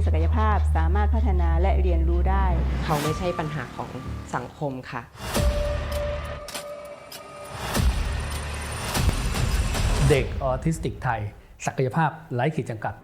เขามีศักยภาพสามารถพัฒนาและเรียนรู้ได้ เขาไม่ใช่ปัญหาของสังคมค่ะ เด็กออทิสติกไทย ศักยภาพไร้ขีดจำกัด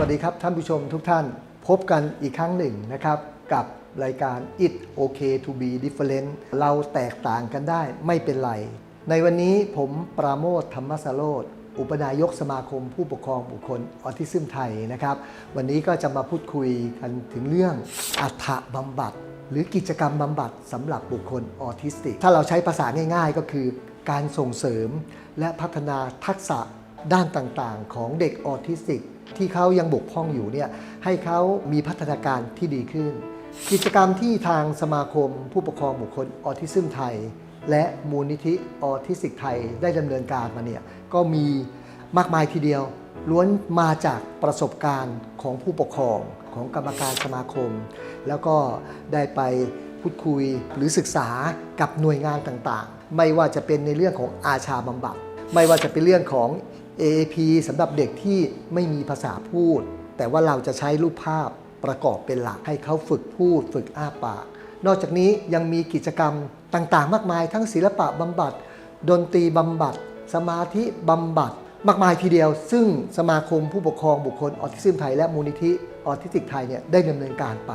สวัสดีครับท่านผู้ชมทุกท่านพบกันอีกครั้งหนึ่งนะครับกับรายการ It Okay to be different เราแตกต่างกันได้ไม่เป็นไร ในวันนี้ผมปราโมทธรรมสโรธอุปนายกสมาคมผู้ปกครองบุคคลออทิซึมไทยนะครับ วันนี้ก็จะมาพูดคุยกันถึงเรื่องอัฐบำบัด หรือกิจกรรมบำบัดสำหรับบุคคลออทิสติก ถ้าเราใช้ภาษาง่ายๆ ก็คือการส่งเสริมและพัฒนาทักษะด้านต่างๆ ของเด็กออทิสติก ที่เขายังบกพร่องอยู่เนี่ยให้เขามีพัฒนาการที่ดีขึ้น กิจกรรมที่ทางสมาคม ผู้ปกครองบุคคลออทิซึมไทย และมูลนิธิออทิสติกไทยได้ดำเนินการมาเนี่ยก็มีมากมายทีเดียว ล้วนมาจากประสบการณ์ของผู้ปกครองของกรรมการสมาคม แล้วก็ได้ไปพูดคุยหรือศึกษากับหน่วยงานต่างๆ ไม่ว่าจะเป็นในเรื่องของอาชาบำบัด ไม่ว่าจะเป็นเรื่องของ AAP สำหรับเด็กที่ไม่มีภาษาพูด แต่ว่าเราจะใช้รูปภาพประกอบเป็นหลักให้เขาฝึกพูด ฝึกอ้าปาก นอกจากนี้ยังมีกิจกรรมต่างๆ มากมาย ทั้งศิลปะบำบัด ดนตรีบำบัด สมาธิบำบัด มากมายทีเดียว ซึ่งสมาคมผู้ปกครองบุคคลออทิซึมไทยและมูลนิธิออทิสติกไทยเนี่ยได้ดำเนินการไป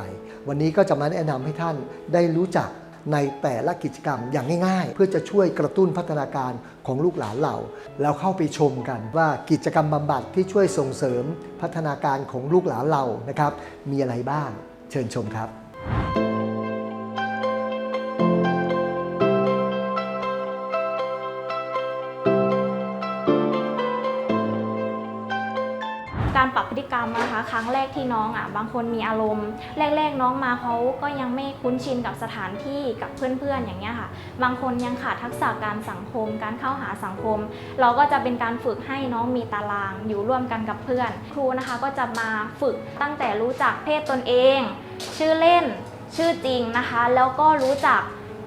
วันนี้ก็จะมาแนะนำให้ท่านได้รู้จัก ในแต่ละกิจกรรมอย่างง่ายๆ เพื่อจะช่วยกระตุ้นพัฒนาการของลูกหลานเรา แล้วเข้าไปชมกันว่ากิจกรรมบำบัดที่ช่วยส่งเสริมพัฒนาการของลูกหลานเรานะครับ มีอะไรบ้าง เชิญชมครับ ครั้งแรกที่น้องอะบางคนมีอารมณ์ แรก ๆ น้องมาเขาก็ยังไม่คุ้นชินกับสถานที่กับเพื่อนๆอย่างเงี้ยค่ะ บางคนยังขาดทักษะการสังคม การเข้าหาสังคม เราก็จะเป็นการฝึกให้น้องมีตารางอยู่ร่วมกันกับเพื่อน ครูนะคะก็จะมาฝึกตั้งแต่รู้จักเพศตนเอง ชื่อเล่นชื่อจริงนะคะ แล้วก็รู้จัก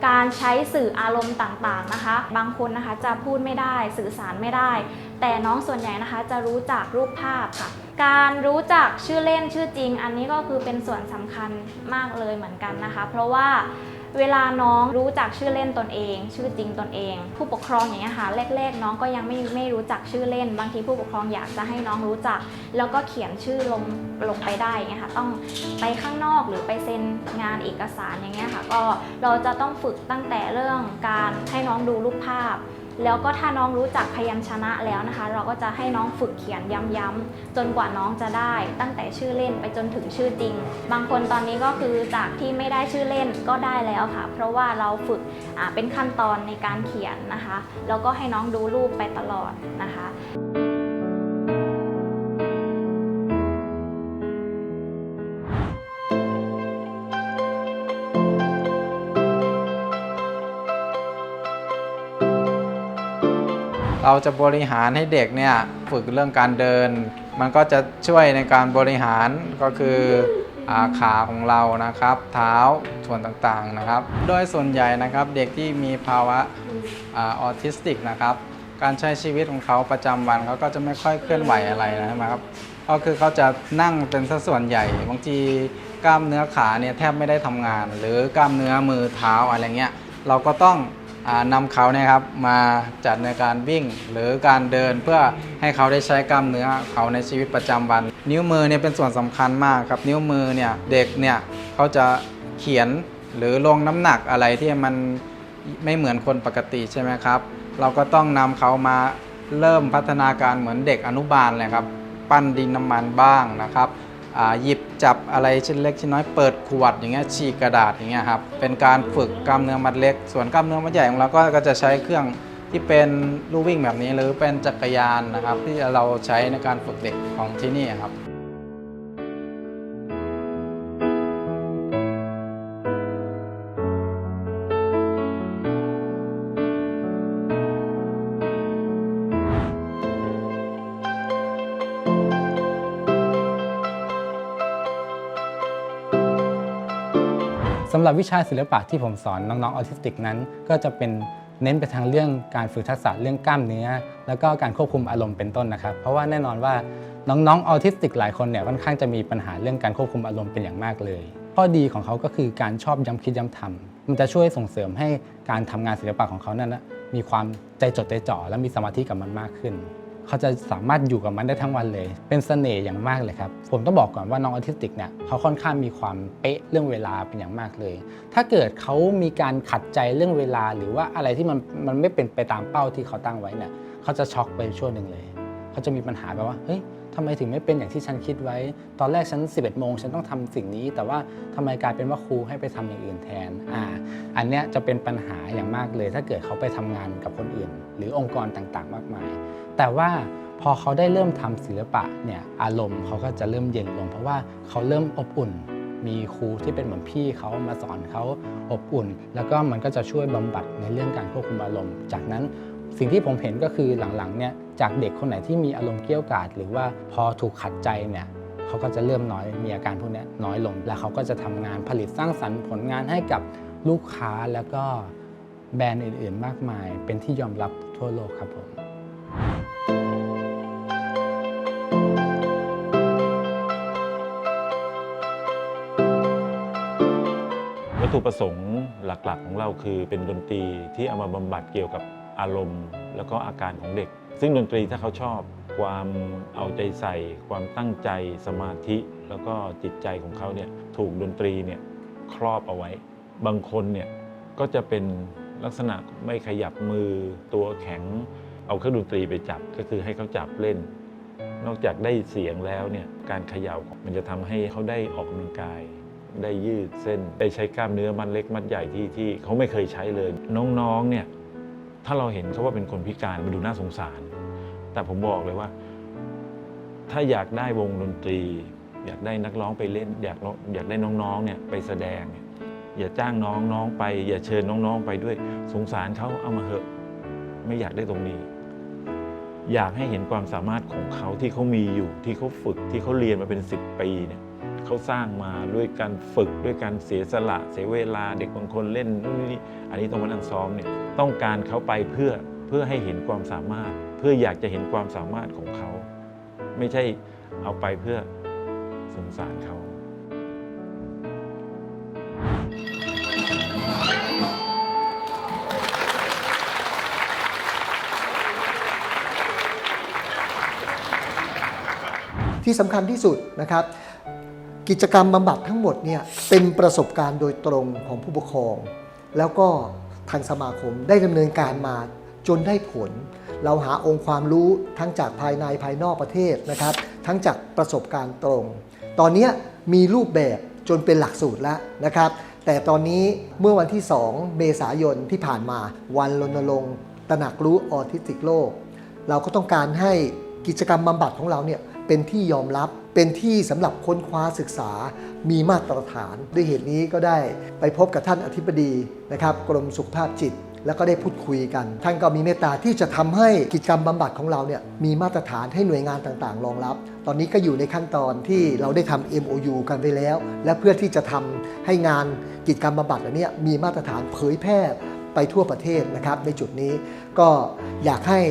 การใช้สื่ออารมณ์ต่างๆนะคะ บางคนนะคะจะพูดไม่ได้สื่อสารไม่ได้ แต่น้องส่วนใหญ่นะคะจะรู้จักรูปภาพค่ะ การรู้จักชื่อเล่นชื่อจริง อันนี้ก็คือเป็นส่วนสำคัญมากเลยเหมือนกันนะคะ เพราะว่าเวลาน้องรู้จักชื่อเล่นตนเอง ชื่อจริงตนเอง ผู้ปกครองอย่างเงี้ยค่ะแรกๆ น้องก็ยังไม่ไม่รู้จักชื่อเล่น บางทีผู้ปกครองอยากจะให้น้องรู้จัก แล้วก็เขียนชื่อลงลงไปได้อย่างเงี้ยค่ะต้องไปข้างนอกหรือไปเซ็นงานเอกสารอย่างเงี้ยค่ะก็เราจะต้องฝึกตั้งแต่เรื่องการให้น้องดูรูปภาพ แล้วก็ถ้าน้องรู้จักพยัญชนะแล้วนะคะ เราก็จะให้น้องฝึกเขียนย้ำๆจนกว่าน้องจะได้ ตั้งแต่ชื่อเล่นไปจนถึงชื่อจริง บางคนตอนนี้ก็คือจากที่ไม่ได้ชื่อเล่นก็ได้แล้วค่ะ เพราะว่าเราฝึกเป็นขั้นตอนในการเขียนนะคะ แล้วก็ให้น้องดูรูปไปตลอดนะคะ เราจะบริหารให้เด็กเนี่ยฝึกเรื่องการเดิน มันก็จะช่วยในการบริหารก็คืออาขาของเรานะครับ เท้าส่วนต่างๆนะครับ โดยส่วนใหญ่นะครับเด็กที่มีภาวะออทิสติกนะครับ การใช้ชีวิตของเขาประจำวันเขาก็จะไม่ค่อยเคลื่อนไหวอะไรนะครับก็คือเขาจะนั่งเป็นสัดส่วนใหญ่บางทีกล้ามเนื้อขาเนี่ยแทบไม่ได้ทำงาน หรือกล้ามเนื้อมือเท้าอะไรเงี้ยเราก็ต้อง นำเขาเนี่ยครับมาจัดในการวิ่งหรือการเดินเพื่อให้เขาได้ใช้กล้ามเนื้อเขาในชีวิตประจำวัน นิ้วมือเนี่ยเป็นส่วนสำคัญมากครับ นิ้วมือเนี่ยเด็กเนี่ยเขาจะเขียนหรือลงน้ำหนักอะไรที่มันไม่เหมือนคนปกติใช่ไหมครับ เราก็ต้องนำเขามาเริ่มพัฒนาการเหมือนเด็กอนุบาลเลยครับ ปั้นดินน้ำมันบ้างนะครับ หยิบจับอะไรชิ้นเล็กชิ้นน้อยเปิดขวดอย่างเงี้ยฉีกกระดาษอย่างเงี้ยครับเป็นการฝึกกล้ามเนื้อมัดเล็ก ส่วนกล้ามเนื้อมัดใหญ่ของเราก็จะใช้เครื่องที่เป็นลู่วิ่งแบบนี้หรือเป็นจักรยานนะครับ ที่เราใช้ในการฝึกเด็กของที่นี่ครับ สำหรับวิชาศิลปะที่ผมสอนน้องๆออทิสติกนั้น ก็จะเป็นเน้นไปทางเรื่องการฝึกทักษะเรื่องกล้ามเนื้อ แล้วก็การควบคุมอารมณ์เป็นต้นนะครับ เพราะว่าแน่นอนว่าน้องๆออทิสติกหลายคนเนี่ยค่อนข้างจะมีปัญหาเรื่องการควบคุมอารมณ์เป็นอย่างมากเลย ข้อดีของเขาก็คือการชอบย้ำคิดย้ำทำมันจะช่วยส่งเสริมให้การทำงานศิลปะของเขานั้นนะมีความใจจดใจจ่อและมีสมาธิกับมันมากขึ้น เขาจะสามารถอยู่กับมันได้ทั้งวันเลย เป็นเสน่ห์อย่างมากเลยครับ ผมต้องบอกก่อนว่าน้องออทิสติกเนี่ยเขาค่อนข้างมีความเป๊ะเรื่องเวลาเป็นอย่างมากเลย ถ้าเกิดเขามีการขัดใจเรื่องเวลา หรือว่าอะไรที่มันมันไม่เป็นไปตามเป้าที่เขาตั้งไว้เนี่ยเขาจะช็อกไปช่วงหนึ่งเลย เขาจะมีปัญหาแบบว่าเฮ้ยทำไมถึงไม่เป็นอย่างที่ฉันคิดไว้ ตอนแรกฉัน 11 โมง ฉันต้องทำสิ่งนี้ แต่ว่าทำไมกลายเป็นว่าครูให้ไปทำอย่างอื่นแทน อ่า อันเนี้ยจะเป็นปัญหาอย่างมากเลย ถ้าเกิดเขาไปทำงานกับคนอื่น หรือองค์กรต่างๆ มากมาย แต่ว่าพอเขาได้เริ่มทำศิลปะเนี่ยอารมณ์เขาก็จะเริ่มเย็นลง เพราะว่าเขาเริ่มอบอุ่น มีครูที่เป็นเหมือนพี่เขามาสอนเขาอบอุ่น แล้วก็มันก็จะช่วยบำบัดในเรื่องการควบคุมอารมณ์ จากนั้นสิ่งที่ผมเห็นก็คือหลังๆเนี่ยจากเด็กคนไหนที่มีอารมณ์เกี้ยวกาดหรือว่าพอถูกขัดใจเนี่ยเขาก็จะเริ่มน้อยมีอาการพวกนี้น้อยลง แล้วเขาก็จะทำงานผลิตสร้างสรรค์ผลงานให้กับลูกค้าแล้วก็แบรนด์อื่น ๆ มากมาย เป็นที่ยอมรับทั่วโลกครับผม วัตถุประสงค์หลักๆ ของเราคือเป็นดนตรีที่เอามาบำบัดเกี่ยวกับอารมณ์ แล้วก็อาการของเด็ก ซึ่งดนตรีถ้าเขาชอบ ความเอาใจใส่ ความตั้งใจสมาธิ แล้วก็จิตใจของเขาเนี่ยถูกดนตรีเนี่ยครอบเอาไว้ บางคนเนี่ยก็จะเป็นลักษณะไม่ขยับมือตัวแข็ง เอาเครื่องดนตรีไปจับก็คือให้เขาจับเล่น นอกจากได้เสียงแล้วเนี่ยการเขย่ามันจะทำให้เขาได้ออกกำลังกาย ได้ยืดเส้น ได้ใช้กล้ามเนื้อมัดเล็กมัดใหญ่ที่ที่เขาไม่เคยใช้เลย น้องๆเนี่ยถ้าเราเห็นเขาว่าเป็นคนพิการมันดูน่าสงสาร แต่ผมบอกเลยว่า ถ้าอยากได้วงดนตรี อยากได้นักร้องไปเล่น อยากอยากได้น้องๆเนี่ยไปแสดง อย่าจ้างน้องๆไป อย่าเชิญน้องๆไปด้วยสงสารเขาเอามาเหอะ ไม่อยากได้ตรงนี้อยากให้เห็นความสามารถของเขาที่เขามีอยู่ที่เขาฝึกที่เขาเรียนมาเป็น 10 ปีเนี่ย เขาสร้างมาด้วยการฝึกด้วยการเสียสละ เสียเวลาเด็กบางคนเล่นนู่นนี่อันนี้ต้องมานั่งซ้อมเนี่ยต้องการเขาไปเพื่อเพื่อให้เห็นความสามารถ เพื่ออยากจะเห็นความสามารถของเขา ไม่ใช่เอาไปเพื่อสงสารเขาที่สำคัญที่สุดนะครับ กิจกรรมบำบัดทั้งหมดเนี่ยเป็นประสบการณ์โดยตรงของผู้ปกครอง แล้วก็ทางสมาคมได้ดำเนินการมาจนได้ผล เราหาองค์ความรู้ทั้งจากภายในภายนอกประเทศนะครับ ทั้งจากประสบการณ์ตรง ตอนนี้มีรูปแบบจนเป็นหลักสูตรแล้วนะครับ แต่ตอนนี้เมื่อวันที่ 2 เมษายนที่ผ่านมาวันรณรงค์ตระหนักรู้ออทิสติกโลก เราก็ต้องการให้กิจกรรมบำบัดของเราเนี่ยเป็นที่ยอมรับ เป็นที่สำหรับค้นคว้าศึกษามีมาตรฐาน ด้วยเหตุนี้ก็ได้ไปพบกับท่านอธิบดีนะครับกรมสุขภาพจิต แล้วก็ได้พูดคุยกัน ท่านก็มีเมตตาที่จะทำให้กิจกรรมบำบัดของเราเนี่ยมีมาตรฐานให้หน่วยงานต่างๆ รองรับ ตอนนี้ก็อยู่ในขั้นตอนที่เราได้ทำ MOU กันไปแล้ว และเพื่อที่จะทำให้งานกิจกรรมบำบัดเหล่านี้มีมาตรฐานเผยแพร่ไปทั่วประเทศนะครับในจุดนี้ก็อยากให้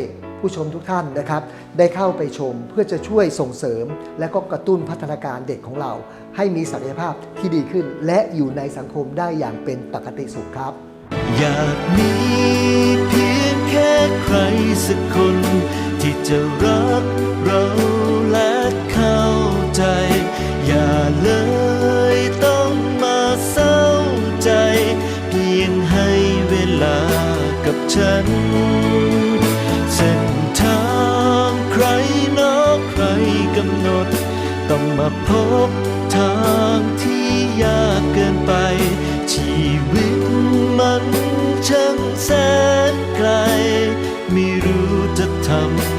ผู้ชมทุกท่านนะครับ ได้เข้าไปชมเพื่อจะช่วยส่งเสริม และก็กระตุ้นพัฒนาการเด็กของเรา ให้มีศักยภาพที่ดีขึ้น และอยู่ในสังคมได้อย่างเป็นปกติสุขครับ อยากมีเพียงแค่ใครสักคน ที่จะรักเราและเข้าใจ อย่าเลยต้องมาเศร้าใจ เพียงให้เวลากับฉัน นด ต้องมาพบทางที่ยากเกินไป ชีวิตมันช่างแสนไกล ไม่รู้จะทำ